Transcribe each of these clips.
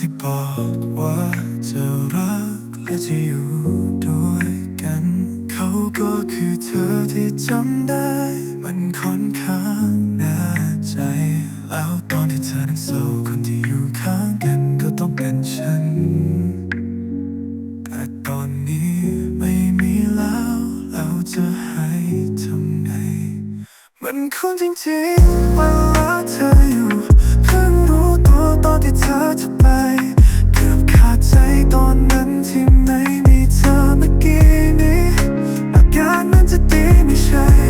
ที่บอกว่าจะรักและจะอยู่ด้วยกัน เขาก็คือเธอที่จำได้ มันค่อนข้างแน่ใจ แล้วตอนที่เธอนั้นเศร้าคนที่อยู่ข้างกันก็ต้องเป็นฉัน แต่ตอนนี้ไม่มีแล้วแล้วจะให้ทำไง มันคุ้นจริงๆ ไ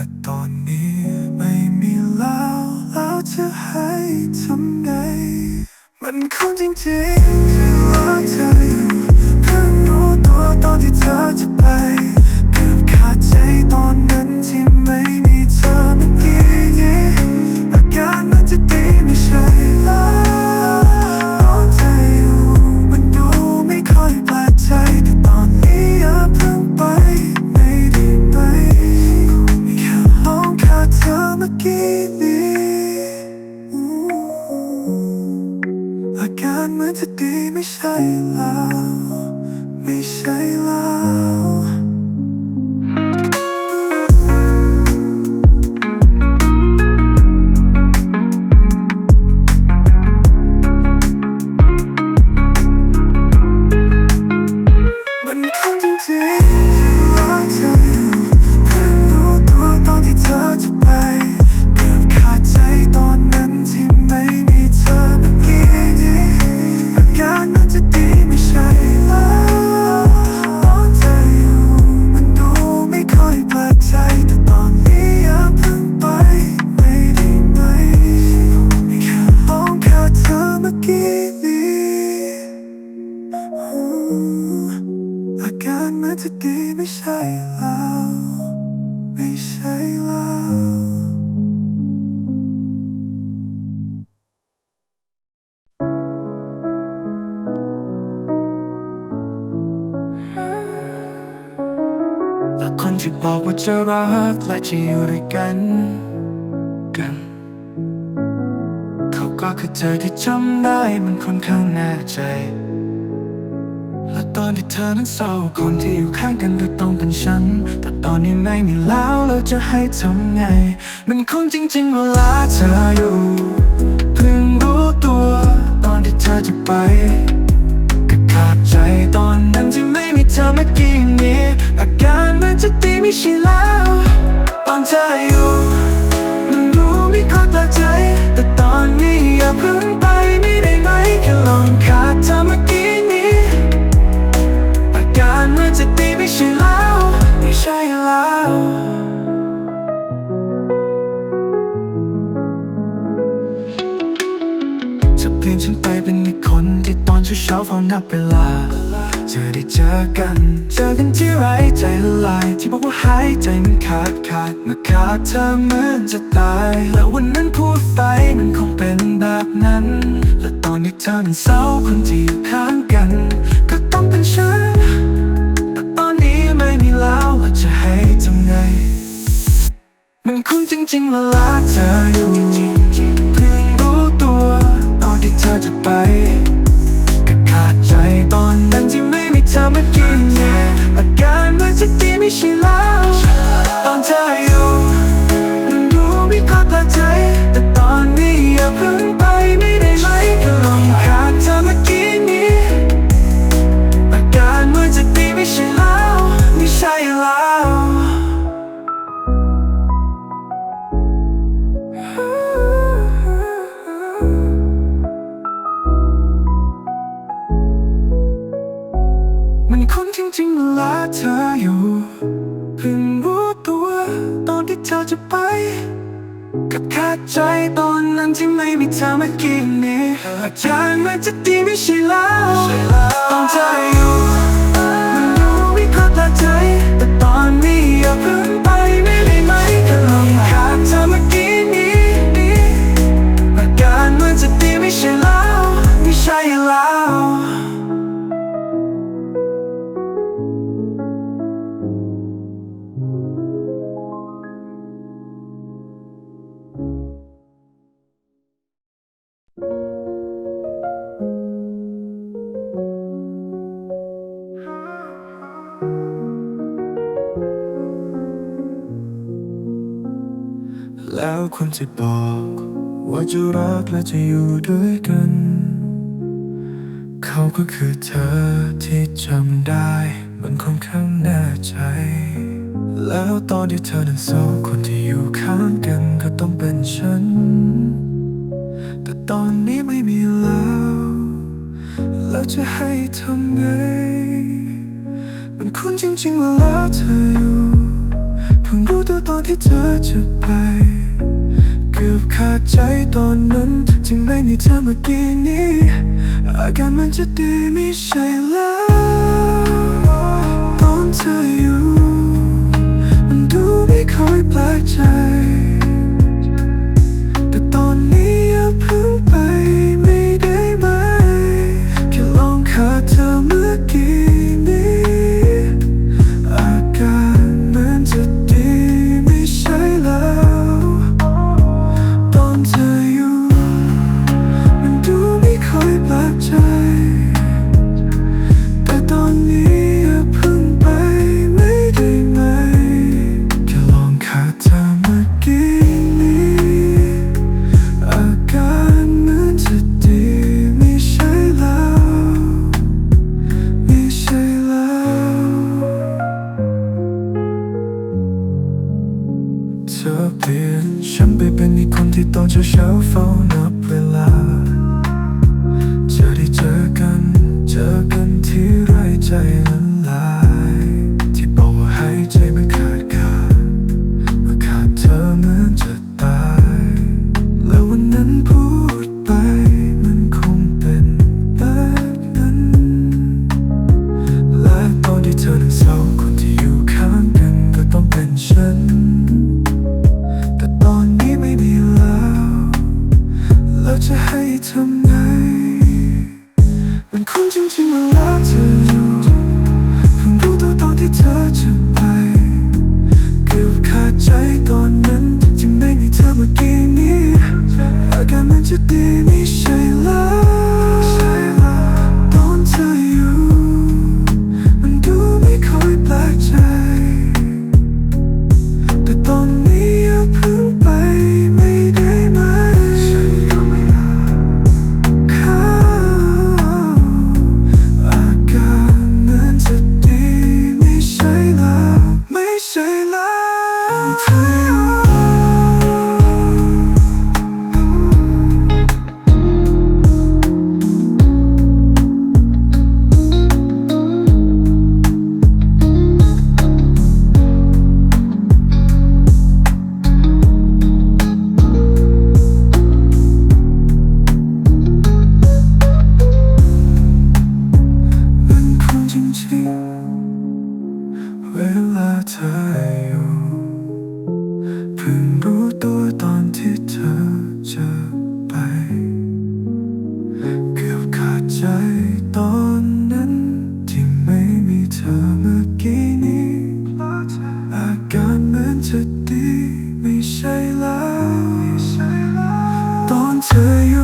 แต่ตอนนี้ไม่มีแล้วแล้วจะให้ทำไง มันคงจริงๆที่รักเธออยู่เพิ่งรู้ตัวตอนที่เธอจะไปเกือบขาดใจตอนนั้นที่ไม่ ไม่ใช่แล้ว ไม่ใช่แล้ว ที่บอกว่าจะรักและจะอยู่ด้วยกันกันเขาก็คือเธอที่จำได้มันค่อนข้างแน่ใจ และตอนที่เธอนั้นเศร้าคนที่อยู่ข้างกันก็ต้องเป็นฉัน แต่ตอนนี้ไม่มีแล้วเราจะให้ทำไง มันคงจริงๆเวลาเธออยู่เพิ่งรู้ตัว ตอนที่เธอจะไปก็ขาดใจตอนนั้นที่ เธอเมื่อกี้นี้อาการมันจะดีไม่ใช่แล้วตอนเธออยู่มันรู้ไม่ค่อยแปลกใจ แต่ตอนนี้อย่าเพิ่งไปไม่ได้ไหมแค่ลองขาดเธอเมื่อกี้นี้อาการมันจะดีไม่ใช่แล้วไม่ใช่แล้วจะเปลี่ยนฉันไปเป็นอีกคนที่ตอนเช้าๆเฝ้านับเวลา จะได้เจอกัน เจอกันที่ไรใจละลายที่บอกว่าหายใจมันขาดขาดเมื่อขาดเธอเหมือนจะตาย แล้ววันนั้นพูดไปมันคงเป็นแบบนั้น และตอนนี้เธอเป็นเศร้าคนที่อยู่ข้าง อา แลาเธออยู่เพิ่งรู้ตัวตอนที่เธอจะไปกับคาดใจตอนนั้นที่ไม่มีเธอเมื่อกี้นี้อาจารย์มันจะดีไม่ใช่แล้วตอนเธออยู่มันรู้ไม่พลาดใจ แล้วควรจะบอก ว่าจะรักและจะอยู่ด้วยกัน เขาก็คือเธอที่จำได้ มันค่นข้างแน่ใจ แล้วตอนที่เธอนั้นสองคนที่อยู่ข้างกันก็ต้องเป็นฉัน แต่ตอนนี้ไม่มีแล้ว แล้วจะให้ทำไง มันคุ้นจริงๆเวลาเธออยู่เพิ่งรู้ตัวตอนที่เธอจะไป ขาดใจตอนนั้นจึงไม่มีเธอเมื่อกี้นี้อาการมันจะดีไม่ใช่แล้ว to you.